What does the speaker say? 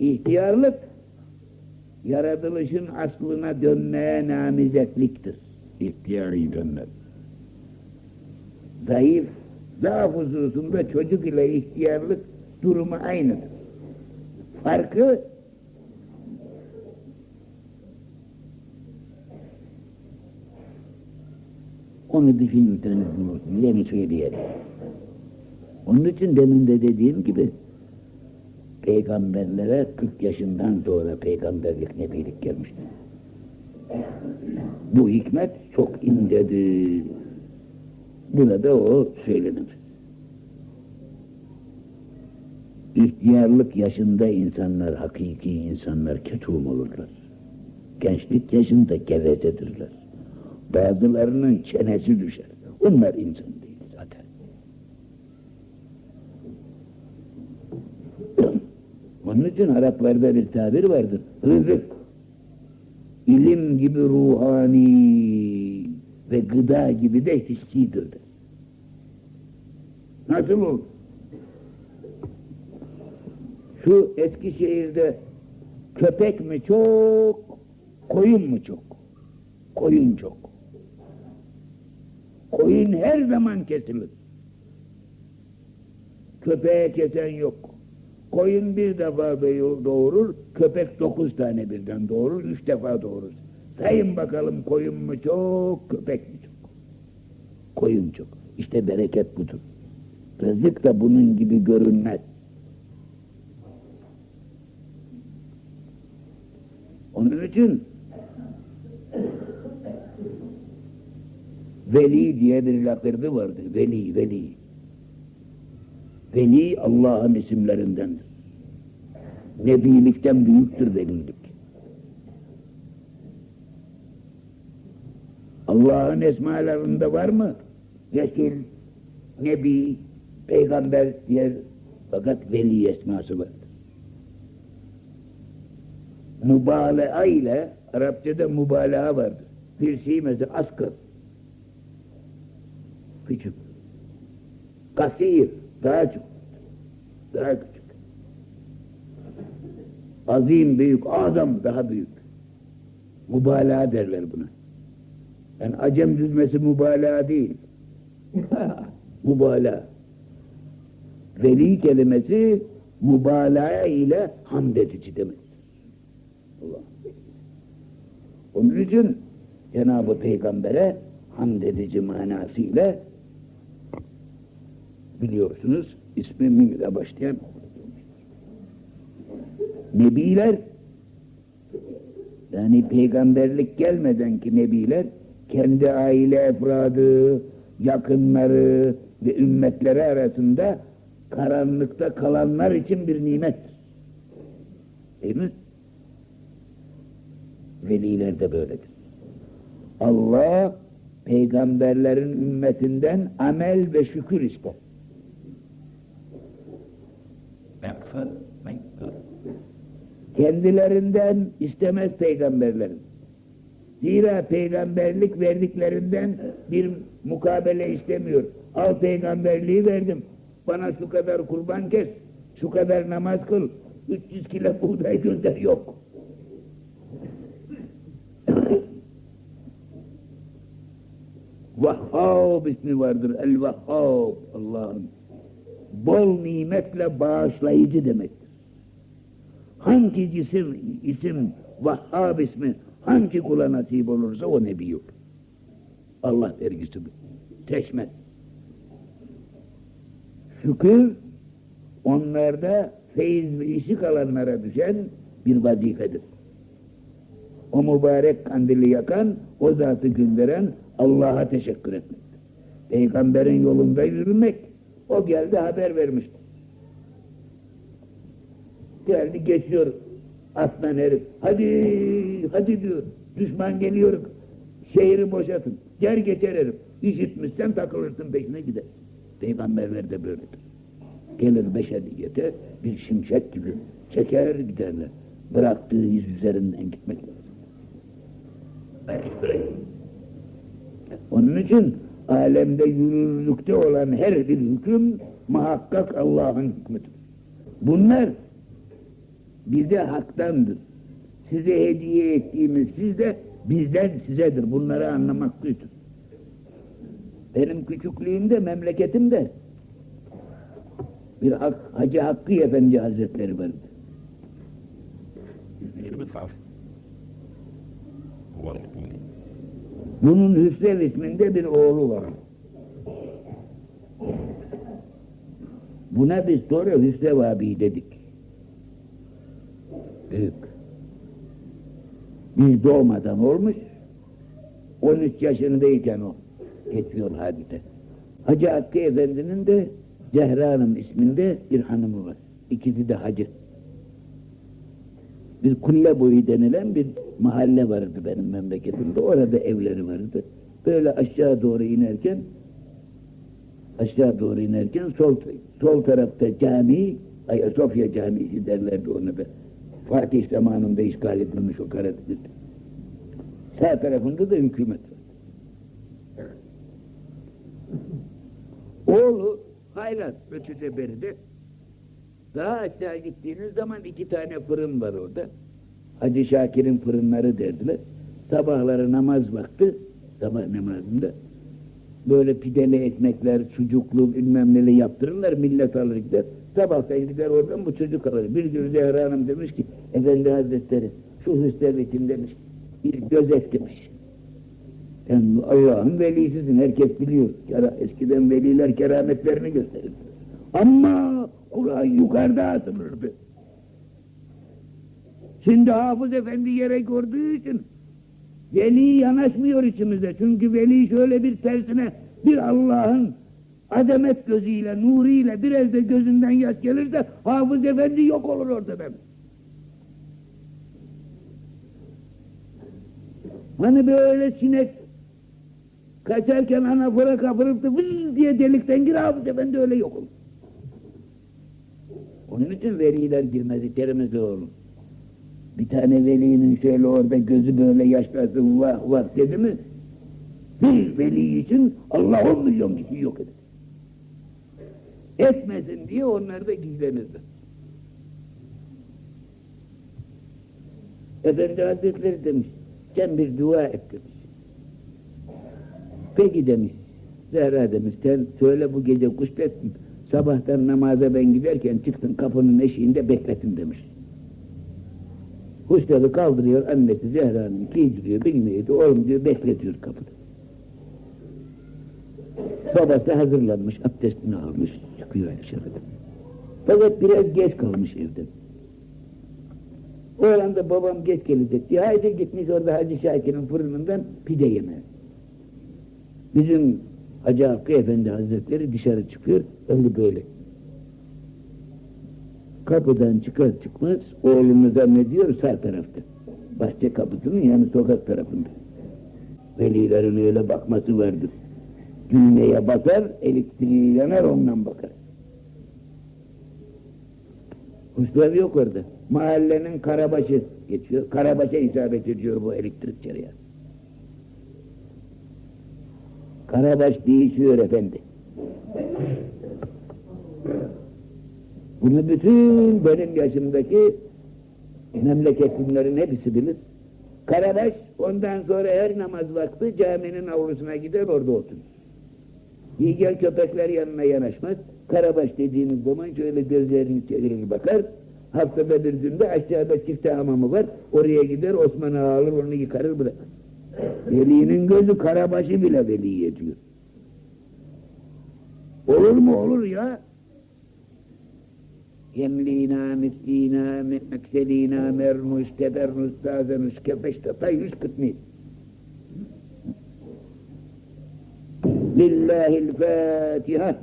İhtiyarlık, yaratılışın aslına dönmeye namizetliktir. İhtiyari dönmek. Zayıf, zaaf hususunda çocuk ile ihtiyarlık durumu aynıdır. Farkı onu düşünürken yeni söyleyelim. Onun için demin de dediğim gibi peygamberlere 40 yaşından sonra peygamberlik nebilik gelmiştir. Bu hikmet çok incedir. Burada o söylenir. İhtiyarlık yaşında insanlar, hakiki insanlar ketum olurlar. Gençlik yaşında gevezedirler. Bazılarının çenesi düşer. Onlar insan değil zaten. Onun için Araplarda bir tabir vardır. Rızık. İlim gibi ruhani ve gıda gibi de hissidir. Nasıl olur? Şu Eskişehir'de köpek mi çok, koyun mu çok? Koyun çok. Koyun her zaman kesilir. Köpeğe kesen yok. Koyun bir defa doğ- doğurur, köpek dokuz tane birden doğurur, üç defa doğurur. Sayın bakalım koyun mu çok, köpek mi çok? Koyun çok. İşte bereket budur. Rızık da bunun gibi görünmez. Onun için Veli diye bir lakırdı vardı. Veli, veli. Veli Allah'ın isimlerindendir. Nebilikten büyüktür velilik. Allah'ın esmalarında var mı? Resul, Nebi, Peygamber diye fakat veli esması vardır. Mübalağa ile Arapçada mübalağa vardır. Şey mesela asgır. Küçük. Kasir, daha çok. Daha küçük. Azim, büyük, adam daha büyük. Mübalağa derler buna. Yani acem düzmesi mübalağa değil. mübalağa. Veli kelimesi mübalağa ile hamd edici demek. Allah. Onun için Cenab-ı Peygamber'e hamd edici manasıyla biliyorsunuz ismi Mim başlayan Nebiler yani peygamberlik gelmeden ki nebiler kendi aile efradı, yakınları ve ümmetleri arasında karanlıkta kalanlar için bir nimettir. Değil mi? Veliler de böyledir. Allah peygamberlerin ümmetinden amel ve şükür ister. Kendilerinden istemez peygamberlerin. Zira peygamberlik verdiklerinden bir mukabele istemiyor. Al peygamberliği verdim. Bana şu kadar kurban kes, şu kadar namaz kıl, 300 kilo buğday gönder yok. Vahhab ismi vardır. El Vahhab Allah'ın. Bol nimetle bağışlayıcı demektir. Hangi isim, isim Vahhab ismi hangi kula nasip olursa o nebi yok. Allah vergisi bu. Teşmez. Şükür onlarda feyiz ve işi kalanlara düşen bir vazifedir. O mübarek kandili yakan, o zatı gönderen Allah'a teşekkür etmek. Peygamberin yolunda yürümek, o geldi haber vermiş. Geldi geçiyor atlan herif. Hadi, hadi diyor. Düşman geliyor. Şehri boşaltın. Ger geçer herif. İşitmişsen takılırsın peşine gider. Peygamberler de böyledir. Gelir beşeriyete bir şimşek gibi çeker giderler. Bıraktığı iz üzerinden gitmek lazım. Belki. Onun için alemde yürürlükte olan her bir hüküm muhakkak Allah'ın hükmüdür. Bunlar bize haktandır. Size hediye ettiğimiz siz de bizden sizedir. Bunları anlamak güçtür. Benim küçüklüğümde, memleketimde bir Hacı Hakkı Efendi Hazretleri vardı. Var. Bunun Hüsrev isminde bir oğlu var. Buna biz sonra Hüsrev abi dedik. Büyük. Biz doğmadan olmuş. 13 yaşındayken o geçiyor hadise. Hacı Hakkı Efendi'nin de Zehra Hanım isminde bir hanımı var. İkisi de hacı. Bir kulle boyu denilen bir mahalle vardı benim memleketimde. Orada evleri vardı. Böyle aşağı doğru inerken aşağı doğru inerken sol sol tarafta cami, Ayasofya Camisi derlerdi onu be. Fatih zamanında işgal edilmiş o Karadeniz. Sağ tarafında da hükümet var. Oğlu ötede beride. Daha aşağı gittiğiniz zaman iki tane fırın var orada. Hacı Şakir'in fırınları derdiler. Sabahları namaz vakti, sabah namazında böyle pideli ekmekler, sucuklu bilmem neli yaptırırlar, millet alır gider. Sabahtan gider oradan bu çocuk alır. Bir gün Zehra Hanım demiş ki, Efendi Hazretleri şu Hüsrev için demiş, bir gözet demiş. Sen Allah'ın velisisin, herkes biliyor. Eskiden veliler kerametlerini gösterir. Ama Kur'an yukarıda atılırdı. Şimdi Hafız Efendi yere gördüğü için veli yanaşmıyor içimizde. Çünkü veli şöyle bir tersine bir Allah'ın azamet gözüyle, nuriyle biraz da gözünden yaş gelirse Hafız Efendi yok olur ortadan. Hani böyle sinek kaçarken anafora kapırıp da vız diye delikten gir Hafız Efendi öyle yok olur. Onun için veliler girmez, terimizde olur. Bir tane velinin şöyle orada gözü böyle yaşlarsın vah vah dedi mi bir veli için Allah on milyon kişi yok eder. Etmesin diye onlar da gizlenirdi. Efendi Hazretleri demiş, sen bir dua et demiş. Peki demiş, Zehra demiş, sen söyle bu gece kuşlettin, sabahtan namaza ben giderken çıktın kapının eşiğinde bekletin demiş. Kuşları kaldırıyor annesi Zehra'nın giydiriyor bilmiyordu oğlum diyor bekletiyor kapıda. Da hazırlanmış abdestini almış çıkıyor dışarı. Fakat biraz geç kalmış evde. O anda babam geç gelecek diye haydi gitmiş orada Hacı Şakir'in fırınından pide yemeye. Bizim Hacı Hakkı Efendi Hazretleri dışarı çıkıyor öyle böyle. Kapıdan çıkar çıkmaz oğlunu zannediyor sağ tarafta. Bahçe kapısının yani sokak tarafında. Velilerin öyle bakması vardır. Düğmeye basar, elektriği yanar ondan bakar. Kuşlar yok orada. Mahallenin karabaşı geçiyor. Karabaşa isabet ediyor bu elektrik çarıya. Karabaş değişiyor efendi. Bunu bütün benim yaşımdaki memleketlilerin hepsi bilir. Karabaş ondan sonra her namaz vakti caminin avlusuna gider orada oturur. Yigel köpekler yanına yanaşmaz. Karabaş dediğiniz zaman şöyle gözlerini çevirir bakar. Haftada bir günde aşağıda çifte hamamı var. Oraya gider Osman'ı alır onu yıkarır bırakır. Velinin gözü karabaşı bile veli ediyor. Olur mu olur ya? Yemlina mislina min ekselina mernus tebernus tazenus kebeştata yüz kıtmir. Lillahil Fatiha.